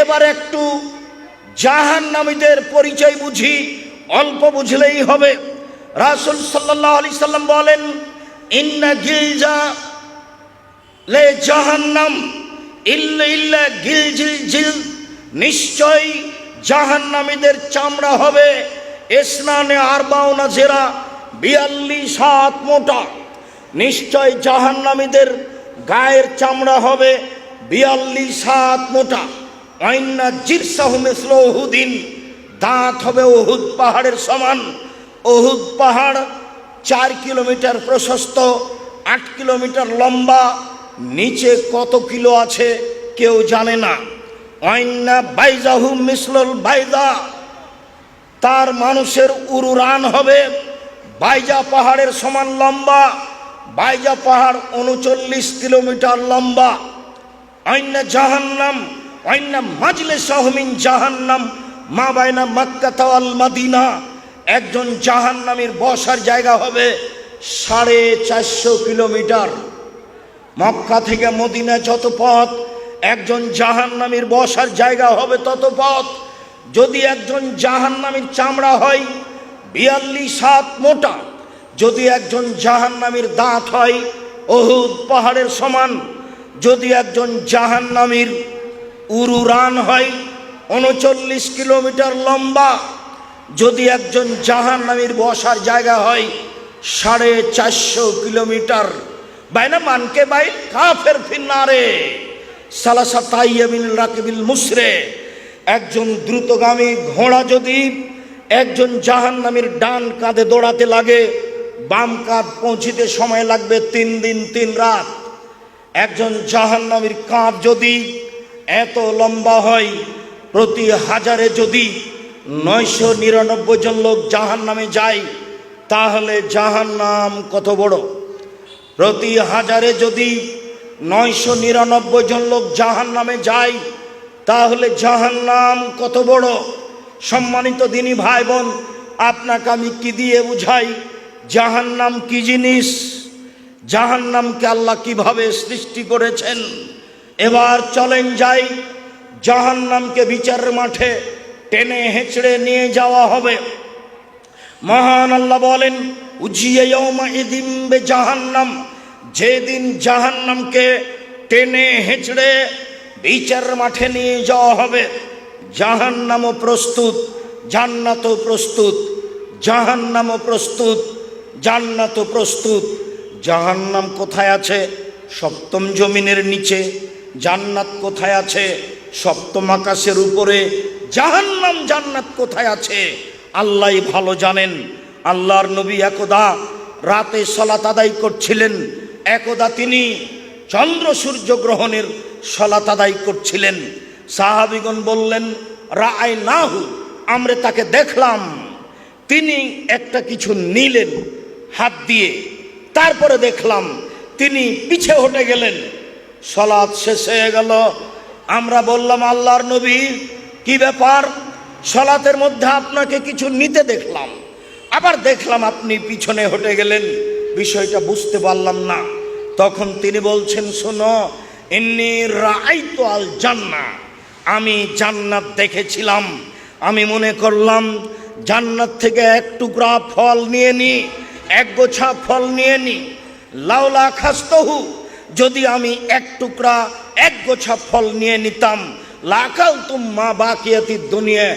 এবার একটু জাহান নামীদের পরিচয় বুঝি, অল্প বুঝলেই হবে। রাসুল সাল্লাহ আলি সাল্লাম বলেন, ইন্না গিলজা লে জাহান্নাম, ইল্লা ইল্লা গিল জিল নিশ্চয় জাহান্নামীদের চামড়া হবে স্নানে আর বাউনা জেরা বিয়াল্লিশ হাত মোটা। নিশ্চয় জাহান্নামীদের গায়ের চামড়া হবে বিয়াল্লিশ হাত মোটা। অন্যা জিরসাহু মিসল ওহুদিন দাঁত হবে ওহুদ পাহাড়ের সমান। ওহুদ পাহাড় চার কিলোমিটার প্রশস্ত, আট কিলোমিটার লম্বা, নিচে কত কিলো আছে কেউ জানে না। অন্যা বাইজাহু মিসলুল বাইদা তার মানুষের উরুরান হবে। বাইজা পাহাড়ের সমান লম্বা। বাইজা পাহাড় উনচল্লিশ কিলোমিটার লম্বা। অন্য জাহান্নাম অন্য মাজলে সহমিন জাহান্নাম, মা একজন বসার জায়গা হবে সাড়ে চারশো কিলোমিটার। মক্কা থেকে মদিনা যত পথ, একজন জাহান্নামীর বসার জায়গা হবে তত পথ। যদি একজন জাহান্নামীর চামড়া হয় বিয়াল্লিশ হাত মোটা, যদি একজন জাহান্নামীর দাঁত হয় অহুদ পাহাড়ের সমান, যদি একজন জাহান্নামীর উরুরান হয়, উনচল্লিশ কিলোমিটার লম্বা। যদি একজন জাহান্নামীর বসার জায়গা হয়, সাড়ে চারশো কিলোমিটার। বাইনা মানকে বাই কাফের ফিন্নারে। সালাসা তাইয়াবিল রাকিবিল মুসরে। একজন দ্রুতগামী ঘোড়া যদি একজন জাহান্নামীর ডান কাঁধে দৌড়াতে লাগে, বাম কাঁধ পৌঁছিতে সময় লাগবে তিন দিন, তিন রাত। একজন জাহান্নামীর কাঁধ যদি এত লম্বা হয় প্রতি হাজারে যদি নয়শো নিরানব্বই জন লোক জাহান নামে যায়, তাহলে জাহান নাম কত বড়? প্রতি হাজারে যদি নয়শো নিরানব্বই জন লোক জাহান নামে যায়, তাহলে জাহান নাম কত বড়? সম্মানিত দিনী ভাই বোন আপনাকে আমি কি দিয়ে বুঝাই? জাহান নাম কি জিনিস? জাহান্নামকে আল্লাহ কীভাবে সৃষ্টি করেছেন? এবার চলেন যাই। জাহান্নামকে বিচারের মাঠে টেনে হেঁচড়ে নিয়ে যাওয়া হবে। মহান আল্লাহ বলেন, উজিয়ে জাহান্নাম যেদিন জাহান্নামকে টেনে হেঁচড়ে বিচার মাঠে নিয়ে যাওয়া হবে, জাহান্নামও প্রস্তুত, জান্নাতও প্রস্তুত, জাহান্নামও প্রস্তুত জান্নাত প্রস্তুত। জাহান্নাম কোথায় আছে? সপ্তম জমিনের নিচে। জান্নাত কোথায় আছে? সপ্তম আকাশের উপরে। জাহান্নাম জান্নাত কোথায় আছে? আল্লাহ ভালো জানেন। আল্লাহর নবী একদা রাতে সলাত আদায় করছিলেন। একদা তিনি চন্দ্র সূর্য গ্রহণের সলাত আদায় করছিলেন। সাহাবিগণ বললেন রায় নাহু আমরা তাকে দেখলাম। তিনি একটা কিছু নিলেন হাত দিয়ে। তারপরে দেখলাম তিনি পিছে হটে গেলেন। সলাৎ শেষ হয়ে গেল। আমরা বললাম, আল্লাহর নবী, কি ব্যাপার? সলাতের মধ্যে আপনাকে কিছু নিতে দেখলাম। আবার দেখলাম আপনি পিছনে হটে গেলেন। বিষয়টা বুঝতে পারলাম না। তখন তিনি বলছেন, শোনো এমনি রাই তো আল জান্না। আমি জান্নাত দেখেছিলাম। আমি মনে করলাম, জান্নাত থেকে এক টুকরা ফল নিয়ে নি, এক গোছা ফল নিয়ে নি। লাউলা খাস্তহু যদি আমি এক টুকরা, এক গোছা ফল নিয়ে নিতাম লাকাল তুম্মা বাকিয়াতি দুনিয়া,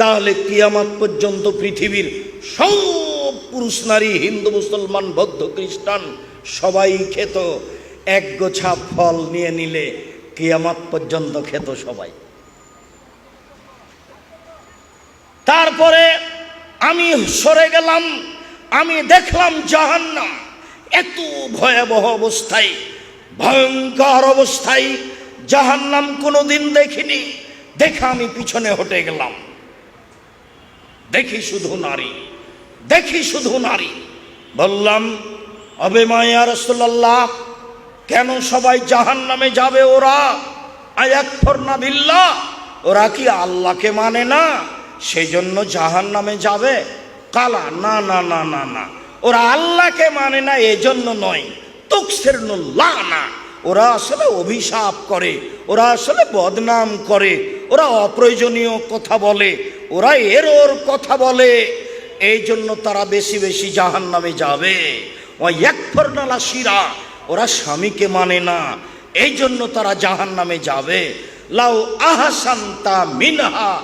তাহলে কিয়ামাত পর্যন্ত পৃথিবীর সব পুরুষ নারী, হিন্দু, মুসলমান, বৌদ্ধ, খ্রিস্টান, সবাই খেত। এক গোছা ফল নিয়ে নিলে কিয়ামাত পর্যন্ত খেত সবাই। তারপরে আমি সরে গেলাম, আমি দেখলাম জাহান্নাম, এত ভয়াবহ অবস্থায়। ভয়ঙ্কর অবস্থায় যাহার জাহান্নাম কোনোদিন দেখিনি। দেখে আমি পিছনে হটে গেলাম। দেখি শুধু নারী। দেখি শুধু নারী। বললাম অবে মায়া রসুল্লাহ কেন সবাই জাহান নামে যাবে ওরা? আয়াক্ষর না বিল্লা ওরা কি আল্লাহকে মানে না? সেই জন্য জাহান নামে যাবে? কালা, না না না না না, ওরা আল্লাহকে মানে না, এজন্য নয়। তুকসের না ওরা আসলে অভিশাপ করে, ওরা আসলে বদনাম করে, ওরা অপ্রয়োজনীয় কথা বলে, ওরা এর ওর কথা বলে। এই জন্য তারা বেশি বেশি জাহান নামে যাবে। ও একফরনালা শিরা ওরা স্বামীকে মানে না। এই জন্য তারা জাহান নামে যাবে। লাউ আহাসান্তা মিনহা,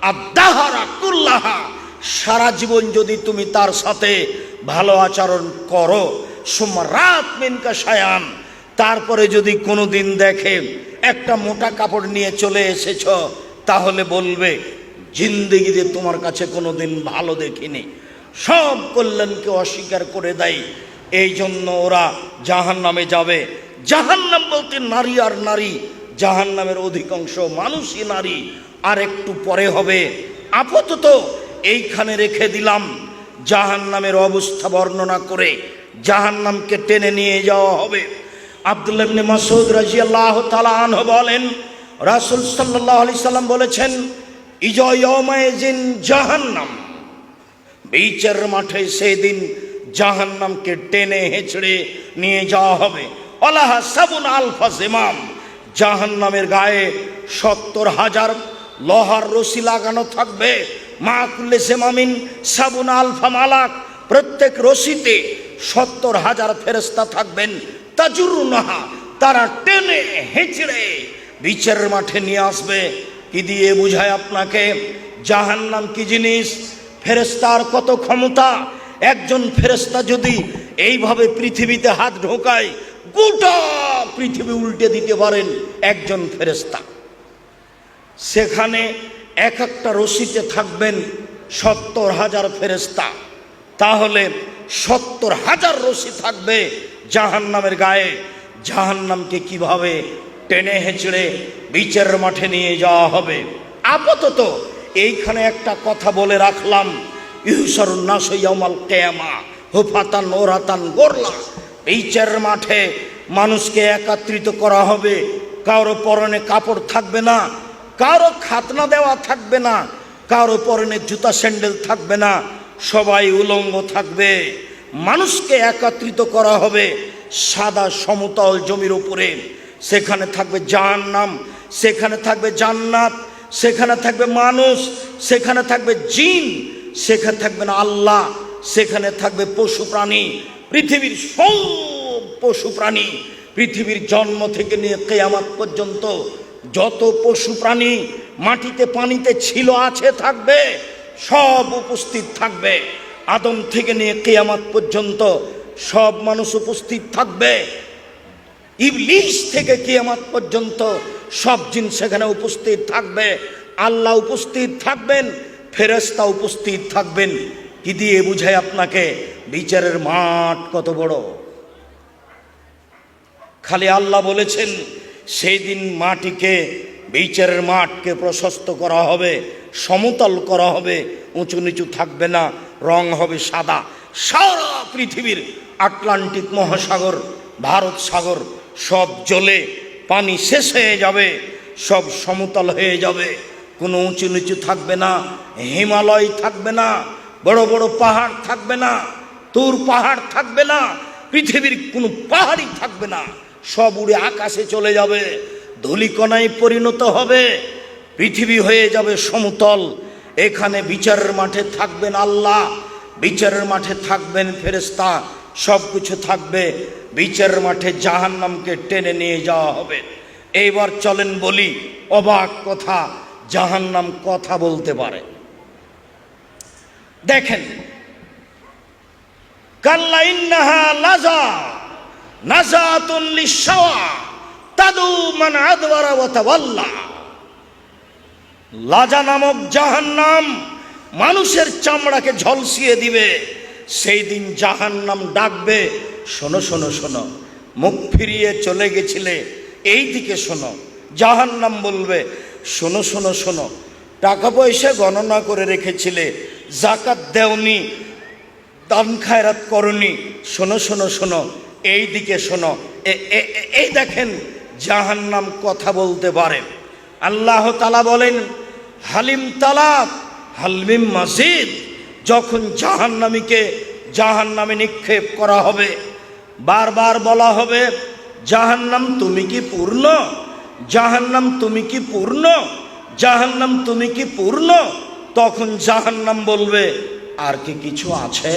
আদাহারা কুল্লাহা। সারা জীবন যদি তুমি তার সাথে ভালো আচরণ করো রাত মিনকা সায়ান তারপরে যদি কোনো দিন দেখে একটা মোটা কাপড় নিয়ে চলে এসেছ, তাহলে বলবে, জিন্দিগিতে তোমার কাছে কোনো দিন ভালো দেখিনি। সব কল্যাণকে অস্বীকার করে দেয়। এই জন্য ওরা জাহান নামে যাবে। জাহান নাম বলতে নারী আর নারী। জাহান নামের অধিকাংশ মানুষই নারী। আর একটু পরে হবে। আপাতত এইখানে রেখে দিলাম। জাহান নামের অবস্থা বর্ণনা করে জাহান নামকে টেনে নিয়ে যাওয়া হবে। আব্দুল্লাহ ইবনে মাসুদ রাজিয়াল্লাহু তাআলা আনহু বলেন, রাসূল সাল্লাল্লাহু আলাইহি সাল্লাম বলেছেন ইজয় ইয়াউমাইজিন জাহান্নাম। বিচার মাঠে সেদিন জাহান্নামকে টেনে হেঁচড়ে নিয়ে যাওয়া হবে। অলাহা সাবুন আলফা জেমাম। জাহান্নামের গায়ে সত্তর হাজার লোহার রশি লাগানো থাকবে। মা কুল্লে সেমামিন সাবুন আলফা মালাক। প্রত্যেক রশিতে সত্তর হাজার ফেরেস্তা থাকবেন। তাজুরুনাহা তারা টেনে হেঁচড়ে বিচারের মাঠে নিয়ে আসবে। কি দিয়ে বুঝায় আপনাকে? জাহান্নাম কি জিনিস? ফেরেস্তার কত ক্ষমতা? একজন ফেরেস্তা যদি এইভাবে পৃথিবীতে হাত ঢোকায়, গোটা পৃথিবী উল্টে দিতে পারেন একজন ফেরেস্তা সেখানে এক একটা রশিতে থাকবেন সত্তর হাজার ফেরেস্তা তাহলে সত্তর হাজার রশি থাকবে জাহান্নামের গায়ে। জাহান্নামকে কীভাবে টেনে হেঁচড়ে বিচারের মাঠে নিয়ে যাওয়া হবে? আপাতত এইখানে একটা কথা বলে রাখলাম। ইহুসর নাসইয়ামাল কেয়ামা, হুফাতান ওরাতান গোরলা। বিচারের মাঠে মানুষকে একত্রিত করা হবে। কারও পরনে কাপড় থাকবে না, কারও খাতনা দেওয়া থাকবে না, কারও পরনে জুতা স্যান্ডেল থাকবে না সবাই উলঙ্গ থাকবে। মানুষকে একত্রিত করা হবে সাদা সমতল জমির উপরে। সেখানে থাকবে জাহান্নাম, সেখানে থাকবে জান্নাত, সেখানে থাকবে মানুষ, সেখানে থাকবে জিন, সেখানে থাকবে না আল্লাহ, সেখানে থাকবে পশু প্রাণী। পৃথিবীর সব পশু প্রাণী পৃথিবীর জন্ম থেকে নিয়ে কেয়ামাত পর্যন্ত যত পশু প্রাণী মাটিতে পানিতে ছিল, আছে, থাকবে। সব উপস্থিত থাকবে। আদম থেকে নিয়ে কেয়ামাত পর্যন্ত সব মানুষ উপস্থিত থাকবে। ইবলিশ থেকে কিয়ামাত পর্যন্ত সব জিন সেখানে উপস্থিত থাকবে। আল্লাহ উপস্থিত থাকবেন ফেরেস্তা উপস্থিত থাকবেন। কি দিয়ে বুঝায় আপনাকে? বিচারের মাঠ কত বড়? খালি আল্লাহ বলেছেন, সেই দিন মাটিকে বিচারের মাঠকে প্রশস্ত করা হবে, সমতল করা হবে উঁচু নিচু থাকবে না, রং হবে সাদা। সারা পৃথিবীর আটলান্টিক মহাসাগর, ভারত সাগর সব জলে পানি শেষ হয়ে যাবে, সব সমতল হয়ে যাবে। কোনো উঁচু নিচু থাকবে না, হিমালয় থাকবে না, বড় বড় পাহাড় থাকবে না, তোর পাহাড় থাকবে না, পৃথিবীর কোনো পাহাড়ই থাকবে না। সব উড়ে আকাশে চলে যাবে। ধুলিকণায় পরিণত হবে। পৃথিবী হয়ে যাবে সমতল। এখানে বিচারের মাঠে থাকবেন আল্লাহ। বিচারের মাঠে থাকবেন ফেরেস্তা সব কিছু থাকবে। বিচারের মাঠে জাহান্নামকে টেনে নিয়ে যাওয়া হবে। এইবার চলেন বলি, অবাক কথা, জাহান্নাম কথা বলতে পারে। দেখেন, কাল্লা ইন্নাহা লাজা, নাজাতুন লিসাওয়া লাজা নামক জাহান্নাম মানুষের চামড়াকে ঝলসিয়ে দিবে, সেই দিন জাহান্নাম ডাকবে, শোনো শোনো শোনো, মুখ ফিরিয়ে চলে গেছিলে, এই দিকে শোনো, জাহান্নাম বলবে, শোনো শোনো শোনো, টাকা পয়সা গণনা করে রেখেছিলে জাকাত দেওনি, দান খায়রাত করনি, শোনো শোনো শোনো, এই দিকে শোনো এই দেখেন জাহান্নাম কথা বলতে পারেন। আল্লাহ তালা বলেন, হালিম তালাক হালমিম মাসিদ যখন জাহান্নামীকে জাহান্নামে নিক্ষেপ করা হবে, বারবার বলা হবে, জাহান্নাম তুমি কি পূর্ণ? জাহান্নাম তুমি কি পূর্ণ? জাহান্নাম তুমি কি পূর্ণ? তখন জাহান্নাম বলবে, আর কি কিছু আছে?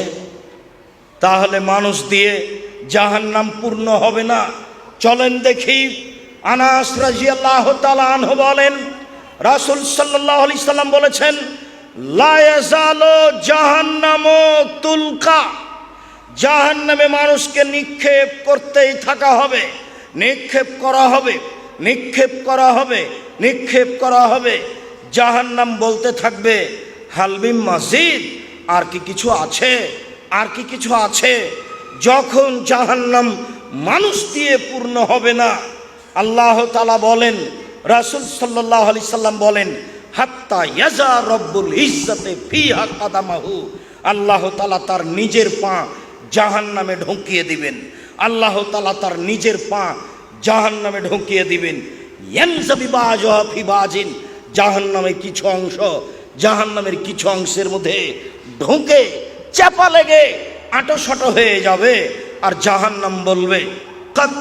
তাহলে মানুষ দিয়ে জাহান্নাম পূর্ণ হবে না। চলেন দেখি আনাস রাজিয়াল্লাহ তালাহ বলেন, রাসুল সাল্লাহ আলি সাল্লাম বলেছেন লায়াজালো জাহান্নাম তুলকা। জাহান্নামে মানুষকে নিক্ষেপ করতেই থাকা হবে, নিক্ষেপ করা হবে, নিক্ষেপ করা হবে, নিক্ষেপ করা হবে। জাহান্নাম বলতে থাকবে হালবিম মসজিদ আর কি কিছু আছে, আর কি কিছু আছে, যখন জাহান্নাম মানুষ দিয়ে পূর্ণ হবে না। আল্লাহ তালা বলেন, রাসুল সাল্লাহ আলি সাল্লাম বলেন, হাত্তা ইয়াজা রব্বুল ইজ্জতে ফি হাকাদামাহু আল্লাহ তালা তার নিজের পা জাহান নামে ঢুকিয়ে দিবেন। আল্লাহ তালা তার নিজের পা জাহান নামে ঢুকিয়ে দিবেন। ফিবাজিন জাহান নামের কিছু অংশ জাহান নামের কিছু অংশের মধ্যে ঢুকে চাপা লেগে আটো হয়ে যাবে। আর জাহান নাম বলবে, কত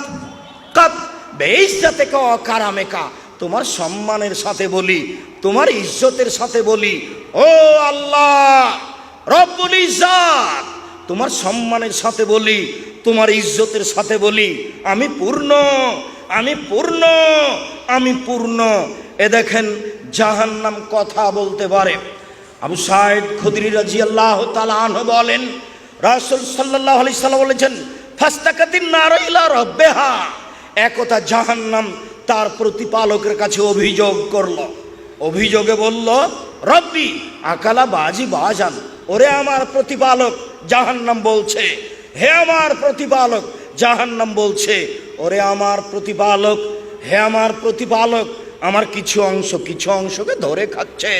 কত বেইজ্জাতে ক কারামেকা, তোমার সম্মানের সাথে বলি, তোমার ইজ্জতের সাথে বলি। ও আল্লাহ, রব্বুল ইজ্জাত, তোমার সম্মানের সাথে বলি, তোমার ইজ্জতের সাথে বলি, আমি পূর্ণ আমি পূর্ণ আমি পূর্ণ। এ দেখেন, জাহান্নাম কথা বলতে পারে। আবু সাইদ খুদরি রাজি আল্লাহ তালাহ বলেন, রাসুল সাল্লাহ আলি সাল্লাম বলেছেন, ফাস্তাকাতিন নারাইলা রব্বেহা। একতা জাহান্নাম তার প্রতিপালকের কাছে অভিযোগ করল। অভিযোগে বলল, রব্বি, আকালা বাজি বাজান। ওরে আমার প্রতিপালক, জাহান্নাম বলছে। হে আমার প্রতিপালক, জাহান্নাম বলছে। ওরে আমার প্রতিপালক, হে আমার প্রতিপালক, আমার কিছু অংশ, কিছু অংশকে ধরে খাচ্ছে।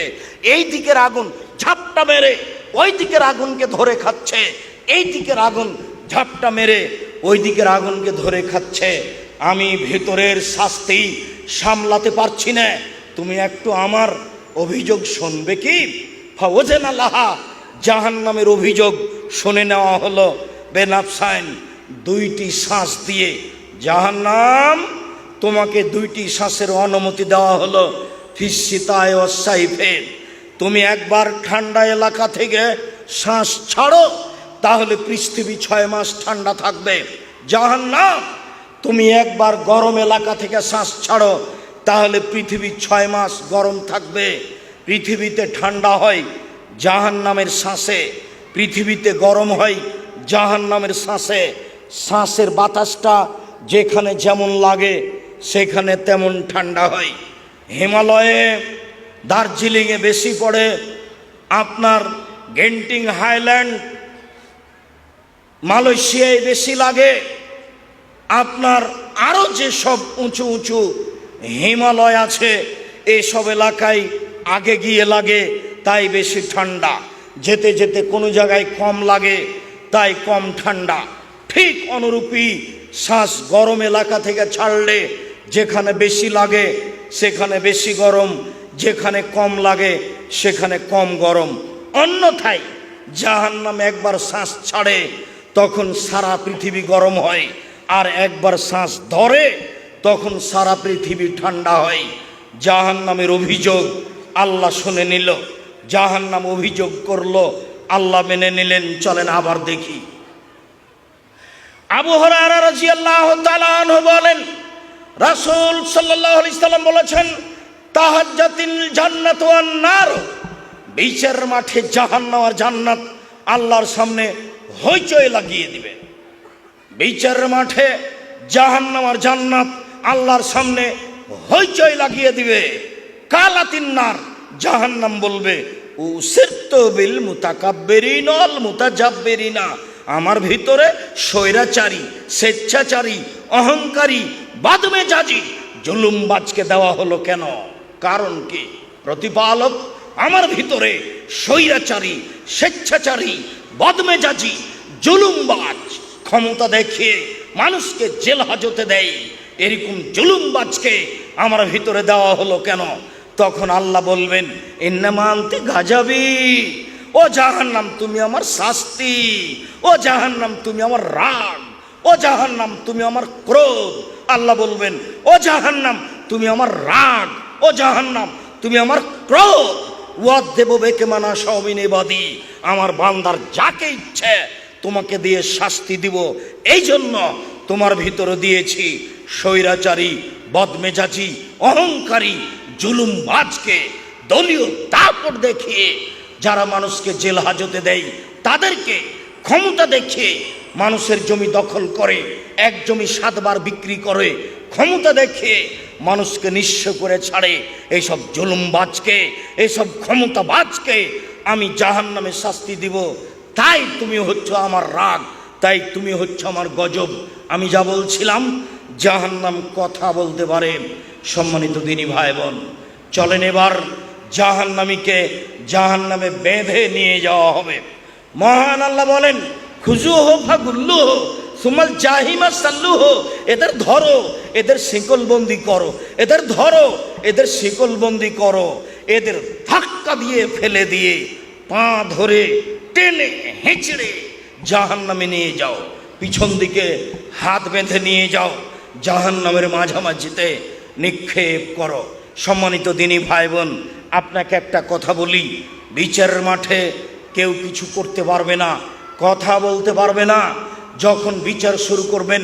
এই দিকের আগুন ঝাপটা মেরে, ওই দিকের আগুনকে ধরে খাচ্ছে। এই দিকের আগুন ঝাপটা মেরে, ওই দিকের আগুনকে ধরে খাচ্ছে। আমি ভেতরের শাস্তি সামলাতে পারছি না। তুমি একটু আমার অভিযোগ শুনবে কি? আল্লাহা জাহান নামের অভিযোগ শুনে নেওয়া হলো। বেনাফসাইন দুইটি শ্বাস দিয়ে, জাহান্নাম, তোমাকে দুইটি শ্বাসের অনুমতি দেওয়া হলো। ফিসিতায় অসাইফের তুমি একবার ঠান্ডা এলাকা থেকে শ্বাস ছাড়ো, তাহলে পৃথিবী ছয় মাস ঠান্ডা থাকবে। জাহান্নাম তুমি একবার গরম এলাকা থেকে শ্বাস ছাড়ো, তাহলে পৃথিবী ছয় মাস গরম থাকবে। পৃথিবীতে ঠান্ডা হয় জাহান নামের শ্বাসে। পৃথিবীতে গরম হয় জাহান নামের শ্বাসে। শ্বাসের বাতাসটা যেখানে যেমন লাগে, সেখানে তেমন ঠান্ডা হয়। হিমালয়ে দার্জিলিংয়ে বেশি পড়ে আপনার গেন্টিং হাইল্যান্ড। মালয়েশিয়ায় বেশি লাগে। আপনার আরও যেসব উঁচু উঁচু হিমালয় আছে, এসব এলাকায় আগে গিয়ে লাগে, তাই বেশি ঠান্ডা। যেতে যেতে কোনো জায়গায় কম লাগে, তাই কম ঠান্ডা। ঠিক অনুরূপী শ্বাস গরম এলাকা থেকে ছাড়লে যেখানে বেশি লাগে, সেখানে বেশি গরম, যেখানে কম লাগে, সেখানে কম গরম। অন্যথায় জাহান্নাম একবার শ্বাস ছাড়ে, তখন সারা পৃথিবী গরম হয়। আর একবার শ্বাস ধরে তখন সারা পৃথিবী ঠান্ডা হয়। জাহান অভিযোগ আল্লাহ শুনে নিল। জাহান অভিযোগ করল, আল্লাহ মেনে নিলেন, চলেন আবার দেখি। আবু রাজি আল্লাহ বলেন, রাসুল সাল্লাহ সাল্লাম বলেছেন, তাহাজ্জাতিল জান্নাত নার। বিচার মাঠে জাহান্নাম আর জান্নাত আল্লাহর সামনে হইচই লাগিয়ে দিবে। বিচারের মাঠে জাহান্নাম আর জান্নাত আল্লাহর সামনে হইচই লাগিয়ে দিবে। কালাতিন্নার জাহান্নাম বলবে ও বিল মুতাকাব্বেরিন অল মুতাজাব্বেরিনা আমার ভিতরে স্বৈরাচারী, স্বেচ্ছাচারী, অহংকারী বাদমে জাজি জুলুমবাজকে দেওয়া হলো কেন? কারণ কি? প্রতিপালক আমার ভিতরে স্বৈরাচারী, স্বেচ্ছাচারী, বদমেজাজি জুলুমবাজ ক্ষমতা দেখিয়ে মানুষকে জেল হাজতে দেয়। এরকম জুলুমবাজকে আমার ভিতরে দেওয়া হলো কেন? তখন আল্লাহ বলবেন এন্নামান্তে গাজাবি। ও জাহান্নাম, তুমি আমার শাস্তি। ও জাহান্নাম, তুমি আমার রাগ। ও জাহান্নাম, তুমি আমার ক্রোধ। আল্লাহ বলবেন, ও জাহান্নাম, তুমি আমার রাগ। ও জাহান্নাম, তুমি আমার ক্রোধ। ওয়াদ দেব বেকে মানা সবিনে বাদী আমার বান্দার যাকে ইচ্ছে তোমাকে দিয়ে শাস্তি দিব। এই জন্য তোমার ভিতরে দিয়েছি স্বৈরাচারী, বদমেজাজি, অহংকারী, জুলুম বাজকে, দলীয় দাপট দেখিয়ে যারা মানুষকে জেল হাজতে দেয়, তাদেরকে ক্ষমতা দেখিয়ে মানুষের জমি দখল করে, এক জমি সাতবার বিক্রি করে ক্ষমতা দেখিয়ে মানুষকে নিঃস্ব করে ছাড়ে। এইসব জুলুমবাজকে এইসব ক্ষমতাবাজকে আমি জাহান নামে শাস্তি দিব। তাই তুমি হচ্ছ আমার রাগ, তাই তুমি হচ্ছ আমার গজব। আমি যা বলছিলাম, জাহান্নাম কথা বলতে পারে, সম্মানিত দিনী ভাই বোন চলেন এবার জাহান্নামীকে জাহান্নামে বেঁধে নিয়ে যাওয়া হবে। মহান আল্লাহ বলেন, খুজু হো ফাগুল্লু হো, সুমাল জাহিমা সাল্লু হো, এদের ধরো, এদের শিকলবন্দি করো, এদের ধরো, এদের শিকলবন্দি করো, এদের ধাক্কা দিয়ে ফেলে দিয়ে পা ধরে টেনে হেঁচড়ে জাহান নামে নিয়ে যাও। পিছন দিকে হাত বেঁধে নিয়ে যাও। জাহান নামের মাঝামাঝিতে নিক্ষেপ করো। সম্মানিত দিনী ভাই বোন আপনাকে একটা কথা বলি। বিচারের মাঠে কেউ কিছু করতে পারবে না, কথা বলতে পারবে না। যখন বিচার শুরু করবেন,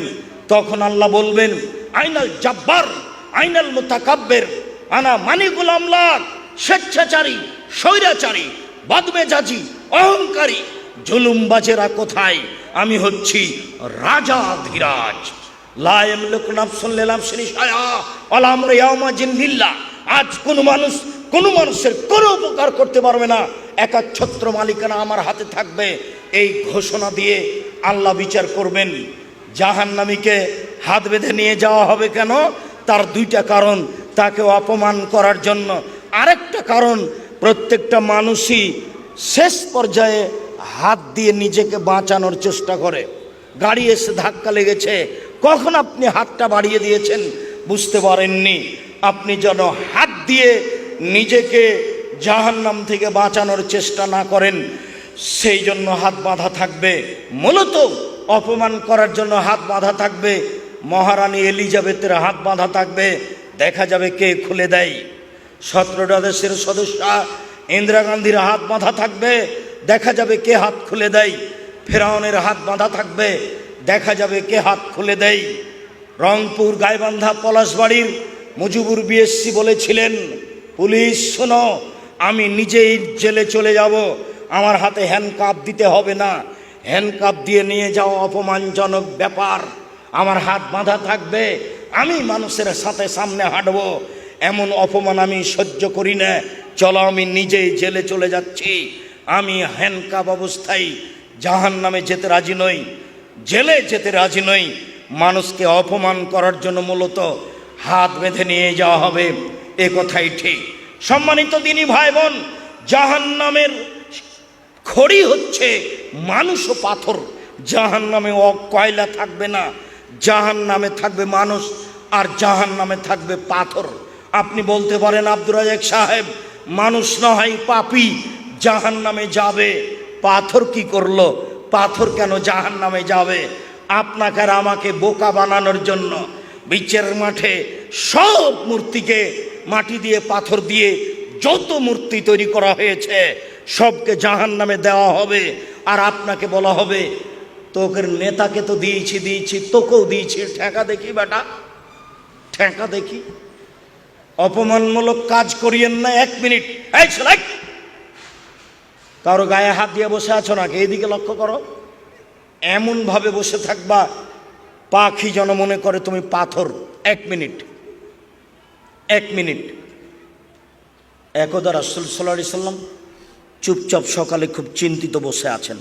তখন আল্লাহ বলবেন, আইনাল জাব্বার, আইনাল মোতাকাব্যের আনা মানিকুল আমলাক, স্বেচ্ছাচারী, স্বৈরাচারী বদমেজাজি অহংকারী। জুলুমবাজেরা কোথায়? আমি হচ্ছি রাজা ধীরাজ। লায়ম লোকনাফ শুনলাম শ্রী সায়া অলামর ইয়ামা জিন্দিল্লা আজ কোনো মানুষ, কোনো মানুষের কোনো উপকার করতে পারবে না। একা ছত্র মালিকানা আমার হাতে থাকবে। এই ঘোষণা দিয়ে আল্লাহ বিচার করবেন। জাহান্নামীকে হাত বেঁধে নিয়ে যাওয়া হবে কেন? তার দুইটা কারণ তাকে অপমান করার জন্য। আরেকটা কারণ প্রত্যেকটা মানুষই শেষ পর্যায়ে হাত দিয়ে নিজেকে বাঁচানোর চেষ্টা করে। গাড়ি এসে ধাক্কা লেগেছে। কখন আপনি হাতটা বাড়িয়ে দিয়েছেন বুঝতে পারেননি। আপনি যেন হাত দিয়ে নিজেকে জাহান্নাম থেকে বাঁচানোর চেষ্টা না করেন, সেই জন্য হাত বাঁধা থাকবে। মূলত অপমান করার জন্য হাত বাঁধা থাকবে। মহারানী এলিজাবেথের হাত বাঁধা থাকবে। দেখা যাবে কে খুলে দেয়। সতেরোটা দেশের সদস্য, ইন্দিরা গান্ধীর হাত বাঁধা থাকবে, দেখা যাবে কে হাত খুলে দেয়। ফেরাউনের হাত বাঁধা থাকবে, দেখা যাবে কে হাত খুলে দেয়। রংপুর গাইবান্ধা পলাশবাড়ির মুজিবুর বিএসসি বলেছিলেন, পুলিশ, শোনো, আমি নিজেই জেলে চলে যাব। আমার হাতে হ্যান্ডকাপ দিতে হবে না। হ্যান্ডকাপ দিয়ে নিয়ে যাওয়া অপমানজনক ব্যাপার। আমার হাত বাঁধা থাকবে, আমি মানুষের সাথে সামনে হাঁটবো। এমন অপমান আমি সহ্য করি না। চলো, আমি নিজেই জেলে চলে যাচ্ছি। আমি হ্যান্ডকাপ অবস্থায় জাহান নামে যেতে রাজি নই। জেলে যেতে রাজি নই। মানুষকে অপমান করার জন্য মূলত হাত বেঁধে নিয়ে যাওয়া হবে। এ কথাই ঠিক। সম্মানিত দিনী ভাই বোন জাহান নামের খড়ি হচ্ছে মানুষ ও পাথর। জাহান নামে কয়লা থাকবে না। জাহান নামে থাকবে মানুষ আর জাহান নামে থাকবে পাথর। আপনি বলতে পারেন আব্দুর সাহেব, মানুষ নয়, পাপি জাহান নামে যাবে। পাথর কি করল? পাথর কেন জাহান নামে যাবে? আপনাকে আর আমাকে বোকা বানানোর জন্য বিচারের মাঠে সব মূর্তিকে মাটি দিয়ে, পাথর দিয়ে যত মূর্তি তৈরি করা হয়েছে, সবকে জাহান নামে দেওয়া হবে। আর আপনাকে বলা হবে, তোকে নেতাকে তো দিয়েছি দিয়েছি, তোকেও দিয়েছি। ঠেকা দেখি বেটা, ঠেকা দেখি। অপমানমূলক কাজ করিয়েন না এক মিনিট। এই ছেলে! কারও গায়ে হাত দিয়ে বসে আছো নাকি? এইদিকে লক্ষ্য করো। এমনভাবে বসে থাকবা, পাখি যেন মনে করে তুমি পাথর। এক মিনিট। এক মিনিট। একদা রাসুল সাল্লাহ সাল্লাম চুপচাপ সকালে খুব চিন্তিত বসে আছেন।